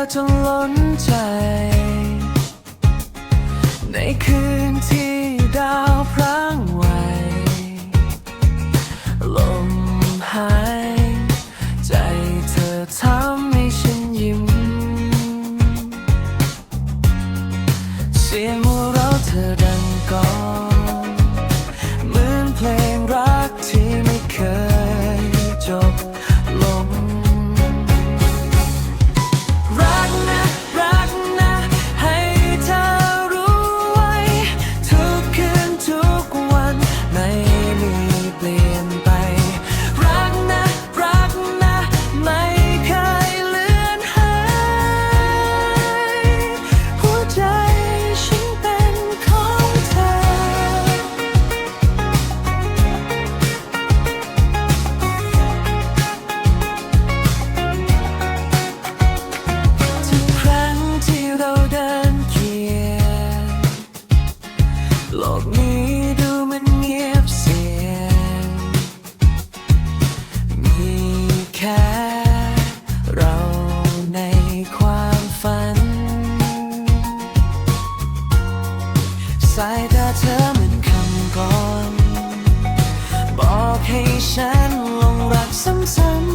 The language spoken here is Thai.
ธอจนล้นใจ ในคืนที่ดาวพรางไหว ลมหาย ใจเธอทำให้ฉันยิ้ม เสียงรา กนี้ดูมันเงียบเสียง มีแค่เราในความฝัน สายตาเธอเหมือนคำกลอน บอกให้ฉันลงรักซ้ำ